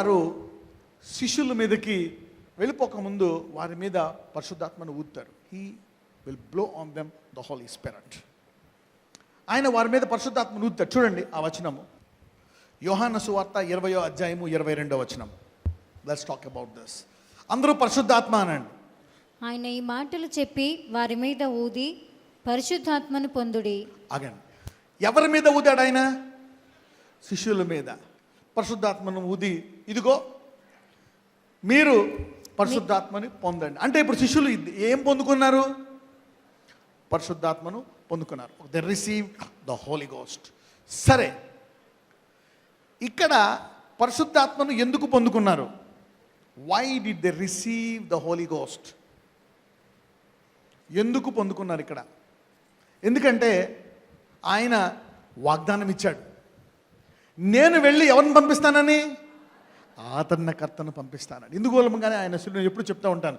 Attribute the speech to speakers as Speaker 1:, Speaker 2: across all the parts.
Speaker 1: వారు శిష్యుల మీదకి వెళ్ళిపోకముందు వారి మీద పరిశుద్ధాత్మను ఊతారు he will blow on them the holy spirit ఆయన వారి మీద పరిశుద్ధాత్మను ఊతారు చూడండి ఆ వచనము. యోహాన సువార్త ఇరవయో అధ్యాయము ఇరవై రెండో వచనం. లెట్స్ టాక్ అబౌట్ దిస్ అందరూ పరిశుద్ధాత్మ అనండి.
Speaker 2: ఆయన ఈ మాటలు చెప్పి వారి మీద ఊది పరిశుద్ధాత్మను పొందుడి.
Speaker 1: ఆగండి ఎవరి మీద ఊదాడు ఆయన? శిష్యుల మీద. పరిశుద్ధాత్మను ఊది. ఇదిగో మీరు పరిశుద్ధాత్మని పొందండి. అంటే ఇప్పుడు శిష్యులు ఏం పొందుకున్నారు? పరిశుద్ధాత్మను పొందుకున్నారు. They receive the holy ghost. సరే ఇక్కడ పరిశుద్ధాత్మను ఎందుకు పొందుకున్నారు? Why did they receive the holy ghost? ఎందుకు పొందుకున్నారు ఇక్కడ? ఎందుకంటే ఆయన వాగ్దానం ఇచ్చాడు నేను వెళ్ళి ఎవరిని పంపిస్తానని? ఆదరణకర్తను పంపిస్తానని. ఇందుకోలముగానే ఆయన సిలువ ఎప్పుడు చెప్తూ ఉంటాను.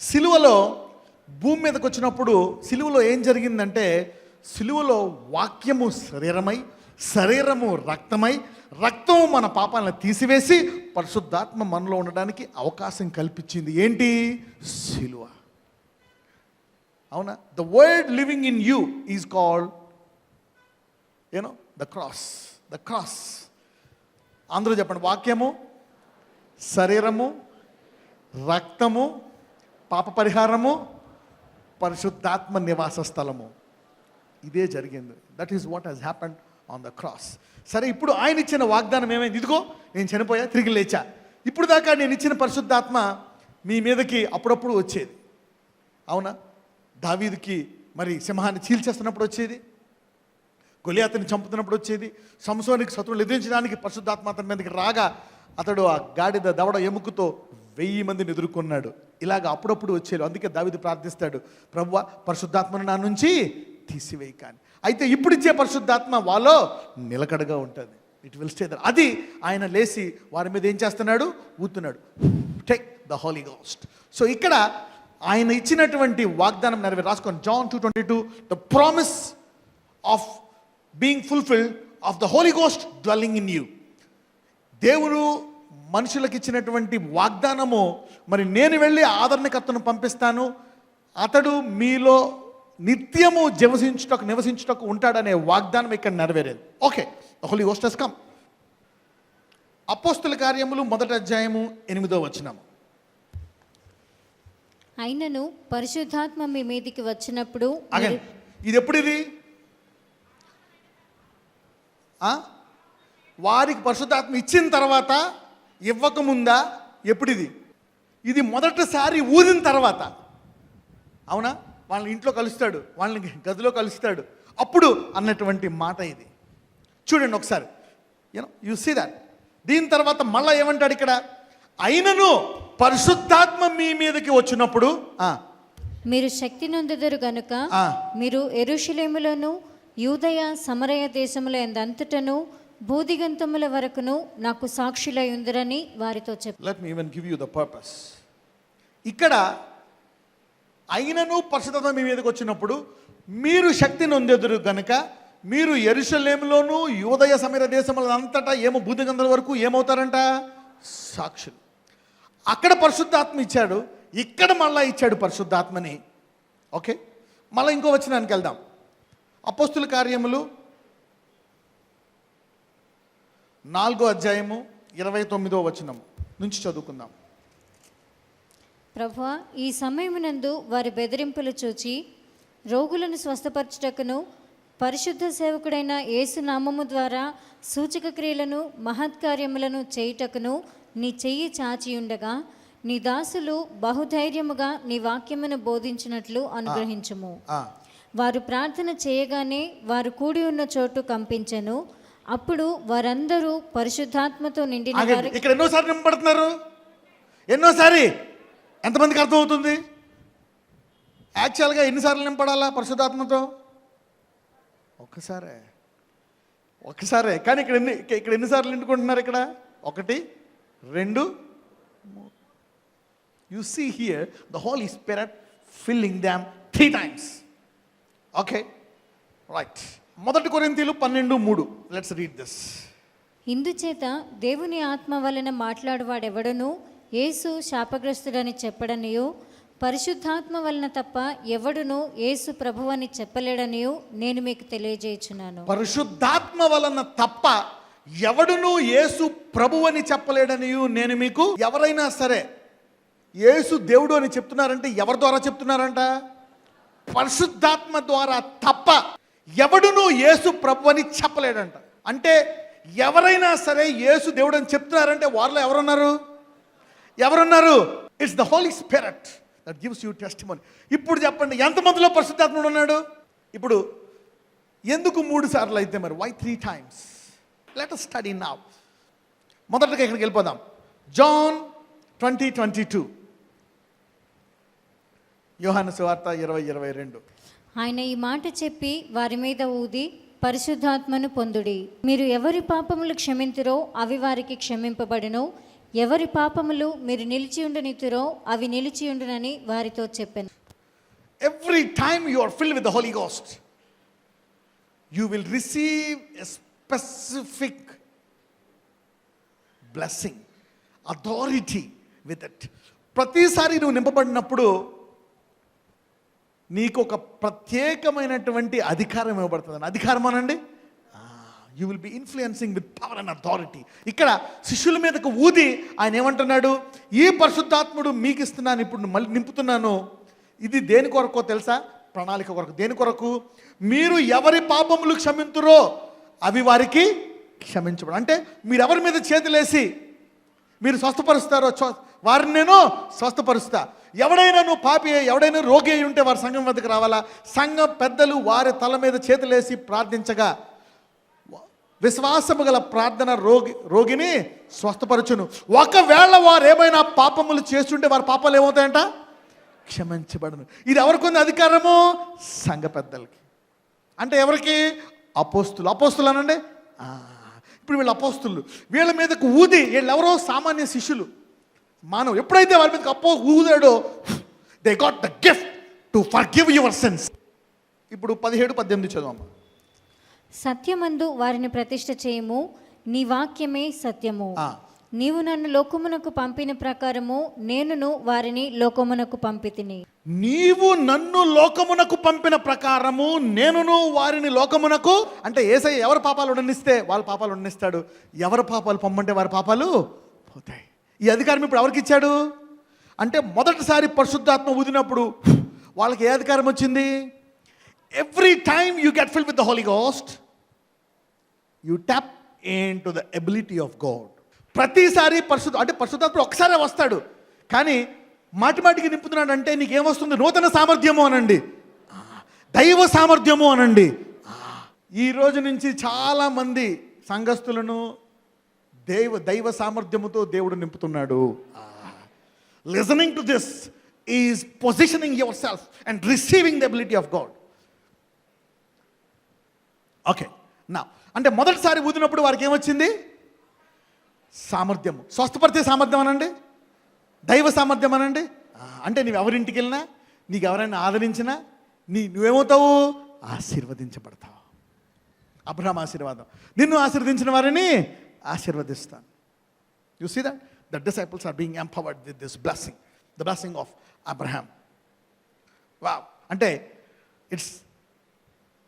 Speaker 1: సిలువలో భూమి మీదకి వచ్చినప్పుడు సిలువలో ఏం జరిగిందంటే సిలువలో వాక్యము శరీరమై శరీరము రక్తమై రక్తం మన పాపాలను తీసివేసి పరిశుద్ధాత్మ మనలో ఉండడానికి అవకాశం కల్పించింది. ఏంటి? సిలువ. అవునా? The word living in you is called you know the cross the cross అందరూ చెప్పండి వాక్యము శరీరము రక్తము పాప పరిహారము పరిశుద్ధాత్మ నివాస స్థలము. ఇదే జరిగింది. That is what he's happened on the cross సరే ఇప్పుడు ఆయన ఇచ్చిన వాగ్దానం ఏమైంది? ఇదిగో నేను చనిపోయా తిరిగి లేచా. ఇప్పుడు దాకా నేను ఇచ్చిన పరిశుద్ధాత్మ మీ మీదకి అప్పుడప్పుడు వచ్చేది. అవునా? దావీదుకి మరి సింహాన్ని చీల్చేస్తున్నప్పుడు వచ్చేది. గొలియాతని చంపుతున్నప్పుడు వచ్చేది. సంసోనికి శత్రువులు ఎదిరించడానికి పరిశుద్ధాత్మ అతని మీదకి రాగా అతడు ఆ గాడిద దవడ ఎముకతో వెయ్యి మందిని ఎదుర్కొన్నాడు. ఇలాగ అప్పుడప్పుడు వచ్చేది. అందుకే దావిది ప్రార్థిస్తాడు ప్రభువ పరిశుద్ధాత్మను నా నుంచి తీసివేయి కానీ. అయితే ఇప్పుడు ఇచ్చే పరిశుద్ధాత్మ వాళ్ళో నిలకడగా ఉంటుంది. ఇట్ విల్ స్టే దర్ అది ఆయన లేచి వారి మీద ఏం చేస్తున్నాడు? ఊతున్నాడు. Take the holy ghost so ఇక్కడ ఆయన ఇచ్చినటువంటి వాగ్దానం నెరవేరు. రాసుకోండి. John two twenty two the promise of being fulfilled of the holy ghost dwelling in you దేవుడు మనుషులకు ఇచ్చినటువంటి వాగ్దానము మరి నేను వెళ్ళి ఆదరణకర్తను పంపిస్తాను. అతడు మీలో నిత్యము జవసించుటకు నివసించుటకు ఉంటాడనే వాగ్దానం ఇక్కడ నెరవేరేది. ఓకే హోలీ గోస్టస్ కమ్ అపోస్తుల కార్యములు మొదటి అధ్యాయము ఎనిమిదో వచనము
Speaker 2: అయినను పరిశుద్ధాత్మ మీ మీదికి వచ్చినప్పుడు
Speaker 1: ఇది ఎప్పుడు ఇది? వారికి పరిశుద్ధాత్మ ఇచ్చిన తర్వాత ఇవ్వకముందా? ఎప్పుడు ఇది ఇది మొదటిసారి ఊదిన తర్వాత. అవునా? వాళ్ళని ఇంట్లో కలుస్తాడు వాళ్ళని గదిలో కలుస్తాడు. అప్పుడు అన్నటువంటి మాట ఇది. చూడండి ఒకసారి. యూనో యు సీ దాట్ దీని తర్వాత మళ్ళా ఏమంటాడు ఇక్కడ? అయినను పరిశుద్ధాత్మ మీ మీదకి వచ్చినప్పుడు
Speaker 2: మీరు శక్తి నొందెదరు గనుక. మీరు ఎరుషులేములను యూదయ సమరయ దేశముల ఎందంతటను బూదిగంతముల వరకును నాకు సాక్షులై ఉందరని వారితో చెప్పారు
Speaker 1: let me even give you the purpose ఇక్కడ అయినను పరిశుద్ధత మీ మీదకి వచ్చినప్పుడు మీరు శక్తిని ఉందెదురు గనుక మీరు ఎరుషలేములోను యూదయ సమీర దేశముల అంతటా ఏమో బుద్ధిగంధల వరకు ఏమవుతారంట? సాక్షులు. అక్కడ పరిశుద్ధాత్మ ఇచ్చాడు ఇక్కడ మళ్ళా ఇచ్చాడు పరిశుద్ధాత్మని. ఓకే? మళ్ళీ ఇంకో వచ్చినానికి వెళ్దాం. అపోస్తుల కార్యములు నాలుగో అధ్యాయము ఇరవై తొమ్మిదో వచనము. నుంచి చదువుకుందాం.
Speaker 2: ప్రభువా ఈ సమయమునందు వారి బెదిరింపులు చూచి రోగులను స్వస్థపరచుటకును పరిశుద్ధ సేవకుడైన యేసు నామము ద్వారా సూచక క్రియలను మహత్కార్యములను చేయుటకును నీ చెయ్యి చాచి ఉండగా నీ దాసులు బహుధైర్యముగా నీ వాక్యమును బోధించినట్లు అనుగ్రహించుము. వారు ప్రార్థన చేయగానే వారు కూడి ఉన్న చోటు కంపించెను. అప్పుడు వారందరూ పరిశుద్ధాత్మతో నిండిన
Speaker 1: ఇక్కడ ఎన్నోసార్లు నింపబడుతున్నారు? ఎన్నోసారి? ఎంతమందికి అర్థమవుతుంది? యాక్చువల్గా ఎన్నిసార్లు నింపడాలా పరిశుద్ధాత్మతో? ఒక్కసారే. ఒక్కసారే. కానీ ఇక్కడ ఎన్ని ఇక్కడ ఎన్నిసార్లు నిండుకుంటున్నారు ఇక్కడ? ఒకటి రెండు you see here the holy spirit filling them three times okay right మొదటి కొరింతీలు పన్నెండు మూడు. లెట్స్ రీడ్ దిస్
Speaker 2: ఇందుచేత దేవుని ఆత్మ వలన మాట్లాడువాడెవడను యేసు శాపగ్రస్తుడని చెప్పడనియో పరిశుద్ధాత్మ వలన తప్ప ఎవడును యేసు ప్రభువని చెప్పలేడనియో నేను మీకు తెలియజేయుచున్నాను.
Speaker 1: పరిశుద్ధాత్మ వలన తప్ప ఎవడును యేసు ప్రభు అని చెప్పలేడని నేను మీకు ఎవరైనా సరే యేసు దేవుడు అని చెప్తున్నారంటే ఎవరి ద్వారా చెప్తున్నారంట? పరిశుద్ధాత్మ ద్వారా తప్ప ఎవడునూ యేసు ప్రభు అని చెప్పలేడంట. అంటే ఎవరైనా సరే యేసు దేవుడు అని చెప్తున్నారంటే వారిలో ఎవరున్నారు? ఎవరున్నారు? It's the holy spirit that gives you test ఇప్పుడు చెప్పండి ఎంతమందిలో పరిశుద్ధాత్ముడు ఉన్నాడు? ఇప్పుడు ఎందుకు మూడు సార్లు అయితే మరి? Why three times let study నా మొదటగా ఇక్కడికి వెళ్ళిపోదాం. జాన్ ట్వంటీ ట్వంటీ టూ యోహాను సువార్త ఇరవై ఇరవై రెండు.
Speaker 2: ఆయన ఈ మాట చెప్పి వారి మీద ఊది పరిశుద్ధాత్మను పొందుడి. మీరు ఎవరి పాపములు క్షమింతురో అవి వారికి క్షమింపబడును. ఎవరి పాపములు మీరు నిలిచి ఉండనితురో అవి నిలిచి ఉండునని వారితో చెప్పాను.
Speaker 1: Every time you are filled with the holy ghost you will receive a specific blessing authority with it ప్రతిసారి నువ్వు నింపబడినప్పుడు నీకు ఒక ప్రత్యేకమైనటువంటి అధికారం ఇవ్వబడుతుంది అధికారం అనండి? You will be influencing with power and authority ఇక్కడ శిష్యుల మీదకు ఊది ఆయన ఏమంటున్నాడు? ఈ పరిశుద్ధాత్ముడు మీకు ఇస్తున్నాను ఇప్పుడు మళ్ళీ నింపుతున్నాను? ఇది దేని కొరకో తెలుసా? ప్రణాళిక కొరకు. దేని కొరకు? మీరు ఎవరి పాపములు క్షమింతురో అవి వారికి క్షమించబడు అంటే మీరు ఎవరి మీద చేతులేసి మీరు స్వస్థపరుస్తారో వారిని నేను స్వస్థపరుస్తా. ఎవడైనా నువ్వు పాపి ఎవడైనా రోగి అయి ఉంటే వారి సంఘం వద్దకు రావాలా? సంఘం పెద్దలు వారి తల మీద చేతులేసి ప్రార్థించగా విశ్వాసము గల ప్రార్థన రోగి రోగిని స్వస్థపరచును. ఒకవేళ వారు ఏమైనా పాపములు చేస్తుంటే వారి పాపాలు ఏమవుతాయంట? క్షమించబడను. ఇది ఎవరికి ఉంది అధికారము? సంఘ పెద్దలకి. అంటే ఎవరికి? అపోస్తులు. అపోస్తులు అనండి ఇప్పుడు వీళ్ళు అపోస్తులు. వీళ్ళ మీదకు ఊది వీళ్ళు ఎవరో సామాన్య శిష్యులు. మానవ ఎప్పుడైతే వాళ్ళ మీదకి అప్పో ఊదాడో they got the gift to forgive your sins ఇప్పుడు పదిహేడు పద్దెనిమిది చదవమ్మా
Speaker 2: సత్యమందు వారిని ప్రతిష్ఠ చేయము నీ వాక్యమే సత్యము. నీవు నన్ను లోకమునకు పంపిన ప్రకారము నేనును వారిని లోకమునకు పంపితిని.
Speaker 1: నీవు నన్ను లోకమునకు పంపిన ప్రకారము నేనును వారిని లోకమునకు అంటే ఏసయ్య ఎవరి పాపాలు ఉండనిస్తే వాళ్ళ పాపాలు ఉండనిస్తాడు. ఎవరి పాపాలు పొమ్మంటే వారి పాపాలు పోతాయి. ఈ అధికారం ఇప్పుడు ఎవరికి ఇచ్చాడు? అంటే మొదటిసారి పరిశుద్ధాత్మ ఊదినప్పుడు వాళ్ళకి ఏ అధికారం వచ్చింది? Every time you get fill with the holy ghost you tap into the ability of God ప్రతిసారి పరిశుద్ధ అంటే పరిశుద్ధాత్మ ఒకసారే వస్తాడు. కానీ మాటి మాటికి నింపుతున్నాడు అంటే నీకు ఏమొస్తుంది నూతన సామర్థ్యము అనండి. దైవ సామర్థ్యము అనండి. ఈ రోజు నుంచి చాలామంది సంఘస్థులను దైవ దైవ సామర్థ్యముతో దేవుడు నింపుతున్నాడు. Listening to this is positioning yourself and receiving the ability of God okay నా అంటే మొదటిసారి ఊదినప్పుడు వారికి ఏమొచ్చింది? సామర్థ్యము. స్వస్థపరిచే సామర్థ్యం అనండి? దైవ సామర్థ్యం అనండి? అంటే నువ్వు ఎవరింటికి వెళ్ళినా నీకు ఎవరైనా ఆదరించినా నీ నువ్వేమవుతావు? ఆశీర్వదించబడతావు. అబ్రహం ఆశీర్వాదం. నిన్ను ఆశీర్వదించిన వారిని ఆశీర్వదిస్తాను. You see that the disciples are being empowered with this blessing the blessing of Abraham వా అంటే it's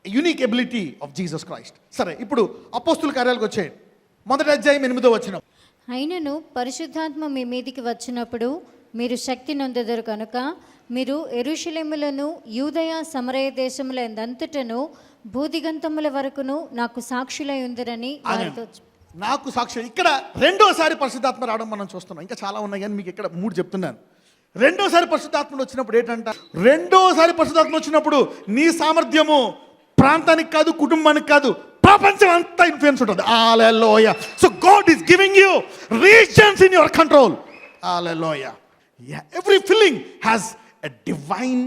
Speaker 1: unique ability of Jesus Christ సరే ఇప్పుడు అపోస్తుల కార్యాలకు వచ్చేయండి. మొదటి అధ్యాయం ఎనిమిదో వచ్చిన
Speaker 2: అయినను పరిశుద్ధాత్మ మీ మీదికి వచ్చినప్పుడు మీరు శక్తి నొందెదరు కనుక మీరు ఎరుషలేములను యూదయ సమరయ దేశముల ఎందంతటను భూదిగంతముల వరకును నాకు సాక్షులై ఉందరని వారితో
Speaker 1: నాకు సాక్ష్యం. ఇక్కడ రెండోసారి పరిశుద్ధాత్మ రావడం మనం చూస్తున్నాం. ఇంకా చాలా ఉన్నాయి కానీ మీకు ఇక్కడ మూడు చెప్తున్నాను. రెండోసారి పరిశుద్ధాత్మలు వచ్చినప్పుడు ఏంటంట? రెండోసారి పరిశుద్ధాత్మ వచ్చినప్పుడు నీ సామర్థ్యము ప్రాంతానికి కాదు కుటుంబానికి కాదు ప్రపంచం అంతా ఇన్ఫ్లుయెన్స్ ఉంటుంది. ఆలలోయ so God is giving you reasons in your control ఆలలోయ every filling has a divine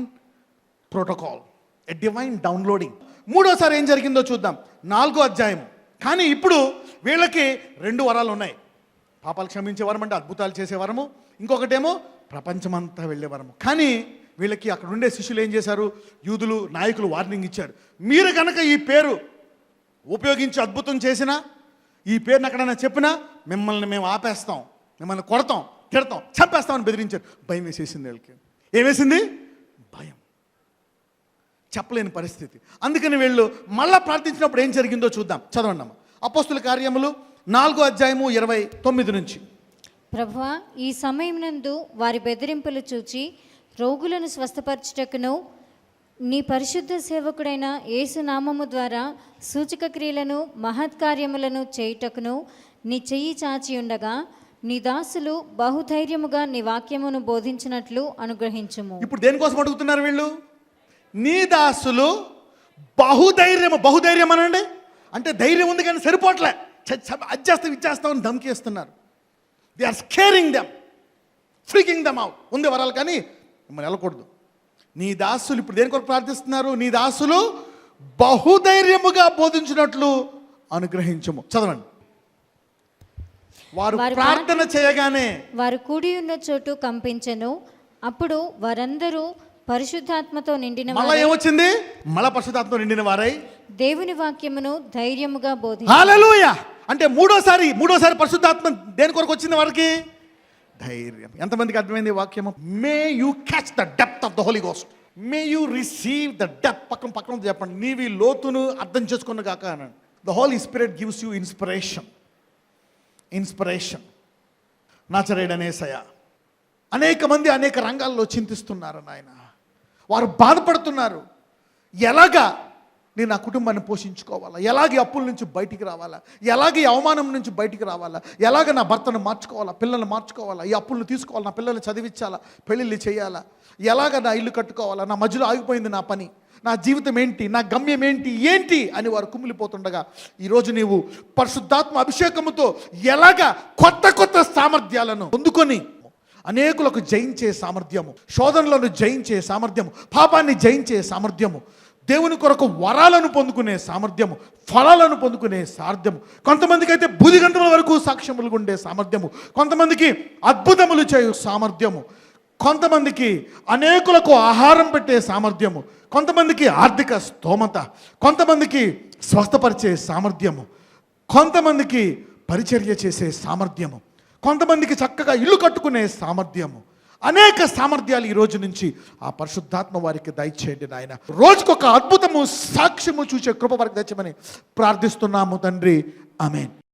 Speaker 1: protocol a divine downloading మూడోసారి ఏం జరిగిందో చూద్దాం. నాలుగో అధ్యాయం కానీ ఇప్పుడు వీళ్ళకి రెండు వరాలు ఉన్నాయి. పాపాలు క్షమించే వరం అంటే అద్భుతాలు చేసే వరము. ఇంకొకటేమో ప్రపంచమంతా వెళ్ళే వరము. కానీ వీళ్ళకి అక్కడ ఉండే శిష్యులు ఏం చేశారు? యూదులు నాయకులు వార్నింగ్ ఇచ్చారు. మీరు కనుక ఈ పేరు ఉపయోగించి అద్భుతం చేసినా ఈ పేరుని ఎక్కడైనా చెప్పినా మిమ్మల్ని మేము ఆపేస్తాం. మిమ్మల్ని కొడతాం తిడతాం చంపేస్తామని బెదిరించారు. భయం వేసేసింది వీళ్ళకి. ఏమేసింది భయం. చెప్పలేని పరిస్థితి. అందుకని వీళ్ళు మళ్ళా ప్రార్థించినప్పుడు ఏం జరిగిందో చూద్దాం. చదవండి అమ్మ అపోస్తుల కార్యములు నాలుగో అధ్యాయము ఇరవై తొమ్మిది నుంచి.
Speaker 2: ప్రభువా ఈ సమయమునందు వారి బెదిరింపులు చూచి రోగులను స్వస్థపరచుటకును నీ పరిశుద్ధ సేవకుడైన యేసు నామము ద్వారా సూచక క్రియలను మహత్కార్యములను చేయుటకును నీ చెయ్యి చాచి ఉండగా నీ దాసులు బహుధైర్యముగా నీ వాక్యమును బోధించినట్లు అనుగ్రహించుము.
Speaker 1: ఇప్పుడు దేనికోసం అడుగుతున్నారు వీళ్ళు? నీ దాసులు బహుధైర్యం బహుధైర్యం అనండి అంటే ధైర్యం ఉంది కానీ సరిపోవట్లే అది చేస్తాం ఇది చేస్తామని ధమ్కేస్తున్నారు. They are scaring them freaking them out ఉంది వరాలు కానీ మిమ్మల్ని వెళ్ళకూడదు. నీ దాసులు ఇప్పుడు దేని కొరకు ప్రార్థిస్తున్నారు? నీ దాసులు బహుధైర్యముగా బోధించినట్లు అనుగ్రహించము. చదవండి. వారు ప్రార్థన చేయగానే
Speaker 2: వారు కూడి ఉన్న చోటు కంపించెను. అప్పుడు వారందరూ పరిశుద్ధాత్మతో నిండిన
Speaker 1: మళ్ళా ఏమొచ్చింది? మళ్ళా పరిశుధాత్మ నిండిన వారై
Speaker 2: దేవుని వాక్యమును ధైర్యముగా బోధి
Speaker 1: హాలూయ అంటే మూడోసారి మూడోసారి పరిశుద్ధాత్మ దేని కొరకు వచ్చింది వారికి? ధైర్యం. ఎంతమందికి అర్థమైంది వాక్యము? May you catch the depth of the holy ghost may you receive the depth పక్కన పక్కన చెప్పండి. నీవి లోతును అర్థం చేసుకున్న కాక అనండి the holy spirit gives you inspiration inspiration నాచరేడనేసయ అనేక మంది అనేక రంగాల్లో చింతిస్తున్నారు నాయన. వారు బాధపడుతున్నారు. ఎలాగా? నేను నా కుటుంబాన్ని పోషించుకోవాలా? ఎలాగే అప్పుల నుంచి బయటికి రావాలా? ఎలాగే అవమానం నుంచి బయటికి రావాలా? ఎలాగ నా భర్తను మార్చుకోవాలా? పిల్లల్ని మార్చుకోవాలా? ఈ అప్పులను తీసుకోవాలా? నా పిల్లల్ని చదివించాలా? పెళ్ళిళ్ళు చేయాలా? ఎలాగ నా ఇల్లు కట్టుకోవాలా? నా మధ్యలో ఆగిపోయింది నా పని. నా జీవితం ఏంటి? నా గమ్యం ఏంటి? ఏంటి? అని వారు కుమిలిపోతుండగా ఈరోజు నీవు పరిశుద్ధాత్మ అభిషేకముతో ఎలాగ కొత్త కొత్త సామర్థ్యాలను పొందుకొని అనేకులకు జయించే సామర్థ్యము శోధనలను జయించే సామర్థ్యము పాపాన్ని జయించే సామర్థ్యము దేవుని కొరకు వరాలను పొందుకునే సామర్థ్యము ఫలాలను పొందుకునే సామర్థ్యము కొంతమందికి అయితే బుధి గంటల వరకు సాక్ష్యములు ఉండే సామర్థ్యము. కొంతమందికి అద్భుతములు చేయు సామర్థ్యము. కొంతమందికి అనేకులకు ఆహారం పెట్టే సామర్థ్యము. కొంతమందికి ఆర్థిక స్తోమత. కొంతమందికి స్వస్థపరిచే సామర్థ్యము. కొంతమందికి పరిచర్య చేసే సామర్థ్యము. కొంతమందికి చక్కగా ఇల్లు కట్టుకునే సామర్థ్యము. అనేక సామర్థ్యాలు ఈ రోజు నుంచి ఆ పరిశుద్ధాత్మ వారికి దయచేయండి నాయన. రోజుకొక అద్భుతము సాక్ష్యము చూసే కృప వారికి దయచేయమని ప్రార్థిస్తున్నాము తండ్రి. ఆమెన్.